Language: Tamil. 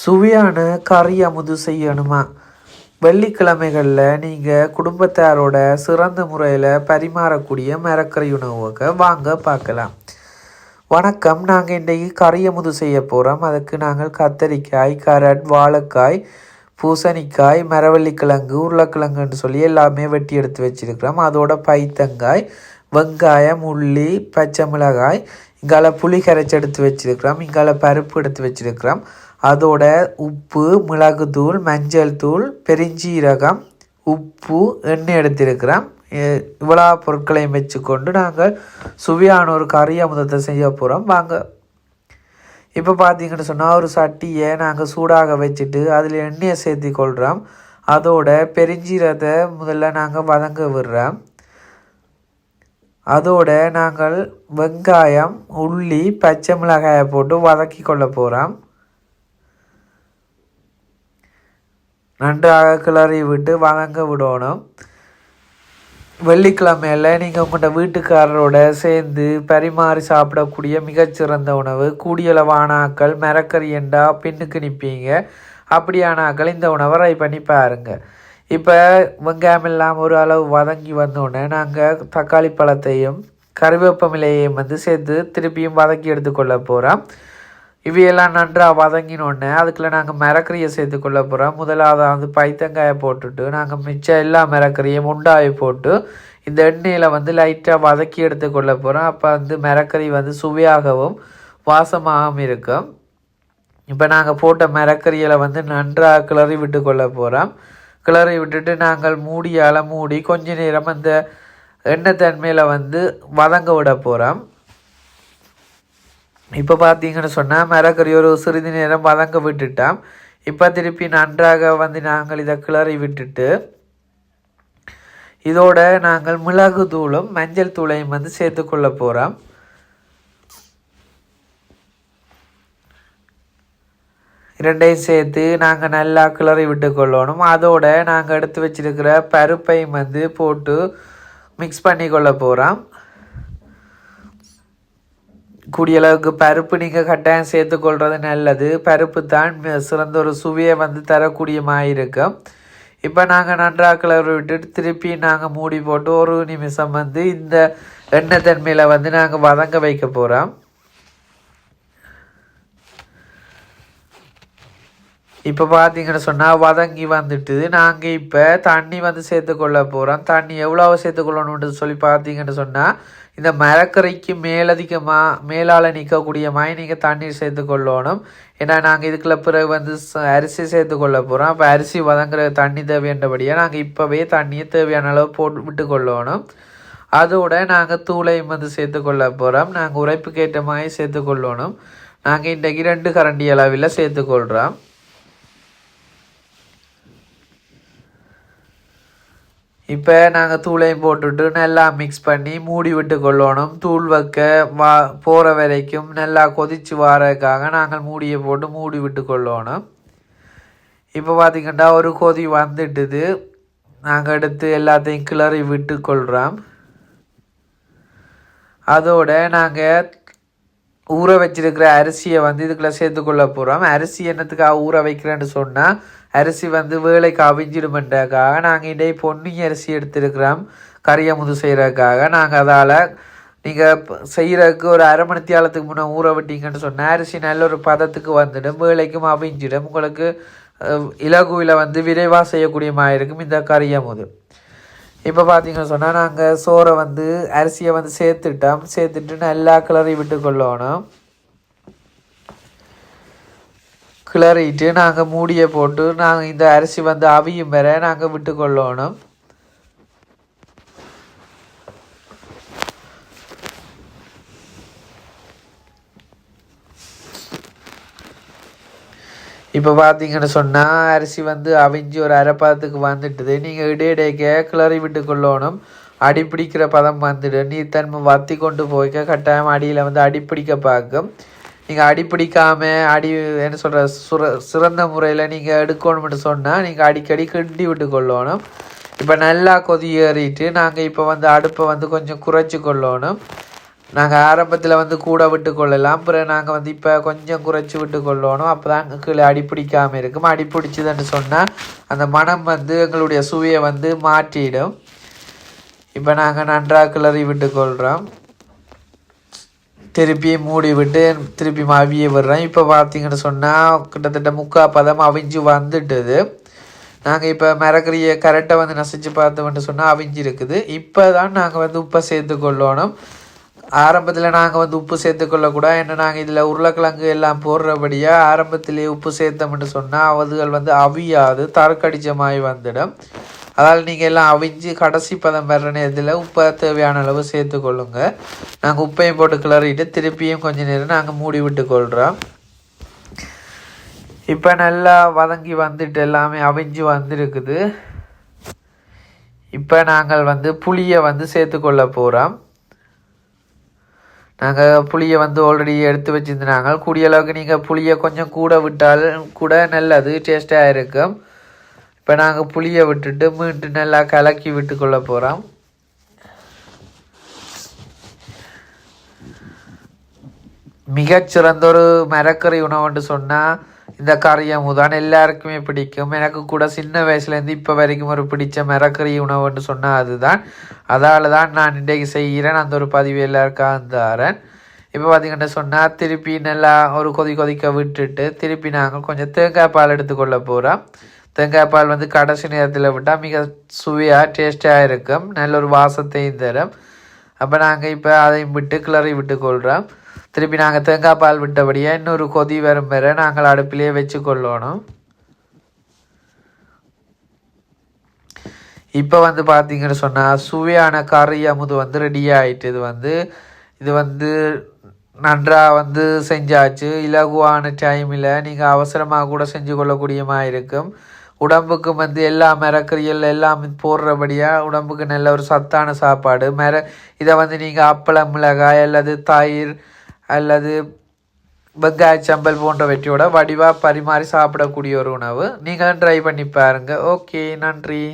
சுவையான கறி அமுது செய்யணுமா? வெள்ளிக்கிழமைகளில் நீங்கள் குடும்பத்தாரோட சிறந்த முறையில் பரிமாறக்கூடிய மரக்கறி உணவுக வாங்க பார்க்கலாம். வணக்கம். நாங்கள் இன்றைக்கி கறி அமுது செய்ய போகிறோம் அதுக்கு நாங்கள் கத்தரிக்காய் கரட் வாழைக்காய் பூசணிக்காய் மரவள்ளிக்கிழங்கு உருளைக்கிழங்குன்னு சொல்லி எல்லாமே வெட்டி எடுத்து வச்சிருக்கிறோம். அதோட பைத்தங்காய் வெங்காயம் உள்ளி பச்சை மிளகாய் இங்கால புளி கரைச்சி எடுத்து வச்சிருக்கிறோம். இங்கால பருப்பு எடுத்து வச்சிருக்கிறோம். அதோட உப்பு மிளகுத்தூள் மஞ்சள் தூள் பெருஞ்சீரகம் உப்பு எண்ணெய் எடுத்திருக்கிறோம். இவ்வளோ பொருட்களையும் வச்சுக்கொண்டு நாங்கள் சுவையான ஒரு கறி அமுதத்தை செய்ய போகிறோம் வாங்க. இப்போ பார்த்தீங்கன்னு சொன்னால் ஒரு சட்டியை நாங்கள் சூடாக வச்சுட்டு அதில் எண்ணெயை சேர்த்தி கொள்கிறோம் அதோட பெருஞ்சீரத்தை முதல்ல நாங்கள் வதங்க விடுறோம். அதோட நாங்கள் வெங்காயம் உள்ளி பச்சை மிளகாயை போட்டு வதக்கி கொள்ள போகிறோம் நன்றாக கிளறி விட்டு வதங்க விடணும். வெள்ளிக்கிழமையில் நீங்கள் உங்கள்கிட்ட வீட்டுக்காரரோட சேர்ந்து பரிமாறி சாப்பிடக்கூடிய மிகச்சிறந்த உணவு கூடியளவானாக்கள் மரக்கறி என்றா பின்னுக்கு நிற்பீங்க அப்படியான ஆக்கள் இந்த உணவை ட்ரை பண்ணி பாருங்கள் இப்போ வெங்காயம் எல்லாம் ஒரு அளவு வதங்கி வந்தோடனே நாங்கள் தக்காளி பழத்தையும் கருவேப்பமிலையையும் வந்து சேர்த்து திருப்பியும் வதக்கி எடுத்துக்கொள்ள போகிறோம் இவையெல்லாம் நன்றாக வதங்கினோடனே அதுக்குள்ள நாங்கள் மிரக்கறியை சேர்த்துக்கொள்ள போகிறோம் முதலாவது வந்து பைத்தங்காயை போட்டுட்டு நாங்கள் மிச்சம் எல்லா மிரக்கறியும் உண்டாயை போட்டு இந்த எண்ணெயில் வந்து லைட்டாக வதக்கி எடுத்துக்கொள்ள போகிறோம் அப்போ வந்து மிரக்கறி வந்து சுவையாகவும் வாசமாகவும் இருக்கும். இப்போ நாங்கள் போட்ட மிரக்கறியில் வந்து நன்றாக கிளறி விட்டு கொள்ள போகிறோம் கிளறி விட்டுட்டு நாங்கள் மூடியால் மூடி கொஞ்ச நேரம் அந்த எண்ணெய் தன்மையில் வந்து வதங்க விட போகிறோம் இப்போ பார்த்தீங்கன்னு சொன்னால் மிளகறி ஒரு சிறிது நேரம் வதங்க விட்டுட்டான் இப்போ திருப்பி நன்றாக வந்து நாங்கள் இதை கிளறி விட்டுட்டு இதோட நாங்கள் மிளகு தூளும் மஞ்சள் தூளையும் வந்து சேர்த்துக்கொள்ள போகிறோம் இரண்டையும் சேர்த்து நாங்கள் நல்லா கிளறி விட்டு கொள்ளணும். அதோட நாங்கள் எடுத்து வச்சிருக்கிற பருப்பையும் வந்து போட்டு மிக்ஸ் பண்ணி கொள்ள போகிறோம் கூடிய அளவுக்கு பருப்பு நீங்கள் கட்டாயம் சேர்த்துக்கொள்வது நல்லது. பருப்பு தான் சிறந்த ஒரு சுவையை வந்து தரக்கூடியமாக இருக்கும் இப்போ நாங்கள் நன்றாக கிளறி விட்டுட்டு திருப்பி நாங்கள் மூடி போட்டு ஒரு நிமிஷம் வந்து இந்த எண்ணெய் தன்மையில் வந்து நாங்கள் வதங்க வைக்க போகிறோம் இப்போ பார்த்தீங்கன்னு சொன்னால் வதங்கி வந்துட்டு நாங்கள் இப்போ தண்ணி வந்து சேர்த்துக்கொள்ள போகிறோம் தண்ணி எவ்வளோ சேர்த்துக்கொள்ளணும்னு சொல்லி பார்த்தீங்கன்னு சொன்னால் இந்த மரக்கரைக்கு மேலதிகமாக மேலால் நிற்கக்கூடிய மாதிரி நீங்கள் தண்ணீர் சேர்த்துக்கொள்ளணும் ஏன்னா நாங்கள் இதுக்குள்ள பிறகு வந்து ச- அரிசி சேர்த்துக்கொள்ள போகிறோம் அப்போ அரிசி வதங்குற தண்ணி தேவையானபடியாக நாங்கள் இப்போவே தண்ணியை தேவையான அளவு போட்டு விட்டுக்கொள்ளணும் அதோட நாங்கள் தூளையும் வந்து சேர்த்துக்கொள்ள போகிறோம் நாங்கள் உரைப்புக்கேற்ற மாதிரி சேர்த்துக்கொள்ளணும் நாங்கள் இன்றைக்கு ரெண்டு கரண்டி அளவில் சேர்த்துக்கொள்கிறோம் இப்போ நாங்கள் தூளையும் போட்டுட்டு நல்லா மிக்ஸ் பண்ணி மூடி விட்டு கொள்ளணும். தூள் வைக்க வா போகிற வரைக்கும் நல்லா கொதிச்சு வரதுக்காக நாங்கள் மூடியை போட்டு மூடி விட்டு கொள்ளணும். இப்போ பார்த்திங்கன்னா ஒரு கொதி வந்துட்டுது. நாங்கள் எடுத்து எல்லாத்தையும் கிளறி விட்டு கொள்கிறோம் அதோட நாங்கள் ஊற வச்சிருக்கிற அரிசியை வந்து இதுக்குள்ள சேர்த்துக்கொள்ள போகிறோம் அரிசி என்னத்துக்காக ஊற வைக்கிறேன்னு சொன்னால் அரிசி வந்து வேலைக்கு அவிஞ்சிடுமென்றக்காக நாங்கள் இன்றைய பொன்னி அரிசி எடுத்திருக்கிறோம். கரியமுது செய்கிறதுக்காக நாங்கள் அதால் நீங்கள் செய்கிறதுக்கு ஒரு அரை மணி தியாலத்துக்கு முன்னே ஊற விட்டீங்கன்னு சொன்னால் அரிசி நல்ல ஒரு பதத்துக்கு வந்துடும் வேலைக்கும் அவிஞ்சிடும். உங்களுக்கு இலகுவில் வந்து விரைவாக செய்யக்கூடிய மாதிரி இருக்கும் இந்த கரியமுது இப்போ பார்த்தீங்கன்னு சொன்னால் நாங்கள் சோறை வந்து அரிசியை வந்து சேர்த்துட்டோம். சேர்த்துட்டு நல்லா கிளறி விட்டு கொள்ளணும். கிளறிட்டு நாங்கள் மூடியை போட்டு நாங்கள் இந்த அரிசி வந்து அவியும் வர நாங்கள் விட்டு கொள்ளணும். இப்போ பார்த்தீங்கன்னு சொன்னால் அரிசி வந்து அவிஞ்சு ஒரு அரைப்பாதத்துக்கு வந்துட்டுது. நீங்கள் இடையிடையே கிளறி விட்டு கொள்ளணும் அடி பிடிக்கிற பதம் வந்துடு. நீர்த்தன்மை வத்தி கொண்டு போய்க்க கட்டாயம் அடியில் வந்து அடிப்பிடிக்க பார்க்கும். நீங்கள் அடி அடி என்ன சொல்கிற சுர சிறந்த முறையில் நீங்கள் எடுக்கணும்னு சொன்னால் நீங்கள் அடிக்கடி கிண்டி விட்டு கொள்ளணும் இப்போ நல்லா கொதி ஏறிட்டு நாங்கள் இப்போ வந்து அடுப்பை வந்து கொஞ்சம் குறைச்சி கொள்ளணும் நாங்கள் ஆரம்பத்தில் வந்து கூட விட்டு கொள்ளலாம் அப்புறம் நாங்கள் வந்து இப்போ கொஞ்சம் குறைச்சி விட்டு கொள்ளணும் அப்போ தான் கீழே அடிப்பிடிக்காமல் இருக்கும். அடிப்பிடிச்சதுன்னு சொன்னால் அந்த மனம் வந்து எங்களுடைய சுவையை வந்து மாற்றிடும். இப்போ நாங்கள் நன்றாக கிளறி விட்டு கொள்கிறோம் திருப்பி மூடி விட்டு திருப்பி அவிய விடுறோம். இப்போ பார்த்தீங்கன்னு சொன்னால் கிட்டத்தட்ட முக்கால் பதம் அவிஞ்சு வந்துட்டுது. நாங்கள் இப்போ மிரக்கறியை கரெக்டாக வந்து நசிச்சு பார்த்தோம்னு சொன்னால் அவிஞ்சு இருக்குது இப்போ தான் நாங்கள் வந்து உப்பை சேர்த்து கொள்ளணும் ஆரம்பத்தில் நாங்கள் வந்து உப்பு சேர்த்துக்கொள்ளக்கூடாது ஏன்னா நாங்கள் இதில் உருளைக்கிழங்கு எல்லாம் போடுறபடியாக ஆரம்பத்திலே உப்பு சேர்த்தோம்னு சொன்னால் அவதுகள் வந்து அவியாது தரக்கடிச்ச வந்துடும். அதால் நீங்கள் எல்லாம் அவிஞ்சு கடைசி பதம் வர்ற நேரத்தில் உப்பை தேவையான அளவு சேர்த்துக்கொள்ளுங்க. நாங்கள் உப்பையும் போட்டு கிளறிட்டு திருப்பியும் கொஞ்ச நேரம் நாங்கள் மூடி விட்டு கொள்கிறோம் இப்போ நல்லா வதங்கி வந்துட்டு எல்லாமே அவிஞ்சு வந்திருக்குது. இப்போ நாங்கள் வந்து புளியை வந்து சேர்த்துக்கொள்ள போகிறோம் நாங்கள் புளியை வந்து ஆல்ரெடி எடுத்து வச்சுருந்தாங்க கூடிய அளவுக்கு நீங்கள் புளியை கொஞ்சம் கூட விட்டால் கூட நல்லது டேஸ்ட்டாக இருக்கும். இப்போ நாங்கள் புளியை விட்டுட்டு மீட்டு நல்லா கலக்கி விட்டுக்கொள்ள போகிறோம் மிகச்சிறந்த ஒரு மரக்கறி உணவுன்னு சொன்னால் இந்த கறியமுதான் எல்லாருக்குமே பிடிக்கும் எனக்கு கூட சின்ன வயசுலேருந்து இப்போ வரைக்கும் ஒரு பிடிச்ச மரக்கறி உணவுன்னு சொன்னால் அதுதான் அதால் தான் நான் இன்றைக்கு செய்கிறேன் அந்த ஒரு பதிவு எல்லாருக்காக தரேன் இப்போ பார்த்திங்கன்னா சொன்னால் திருப்பி நல்லா ஒரு கொதி கொதிக்க விட்டுட்டு திருப்பி நாங்கள் கொஞ்சம் தேங்காய் பால் எடுத்துக்கொள்ள போகிறோம் தேங்காய் பால் வந்து கடைசி நேரத்தில் விட்டால் மிக சுவையாக டேஸ்ட்டாக இருக்கும் நல்ல ஒரு வாசத்தையும் தரும் அப்போ நாங்கள் இப்போ அதையும் விட்டு கிளறி விட்டு கொள்கிறோம் திருப்பி நாங்கள் தேங்காய் பால் விட்டபடியே இன்னொரு கொதி வரும் வரை நாங்கள் அடுப்பிலேயே வச்சு கொள்ளணும். இப்போ வந்து பார்த்தீங்கன்னு சொன்னால் சுவையான கறி அமுது வந்து ரெடி ஆகிட்டு இது வந்து இது வந்து நன்றாக வந்து செஞ்சாச்சு. இலகுவான டைமில் நீங்கள் அவசரமாக கூட செஞ்சு கொள்ளக்கூடியமாக இருக்கும். உடம்புக்கு வந்து எல்லா மிரக்கறிகள் எல்லாம் போடுறபடியாக உடம்புக்கு நல்ல ஒரு சத்தான சாப்பாடு. மிர இதை வந்து நீங்கள் அப்பளம் மிளகாய் அல்லது தயிர் அல்லது வெங்காய சம்பல் போன்றவற்றையோட வடிவாக பரிமாறி சாப்பிடக்கூடிய ஒரு உணவு. நீங்களும் ட்ரை பண்ணி பாருங்கள் ஓகே நன்றி.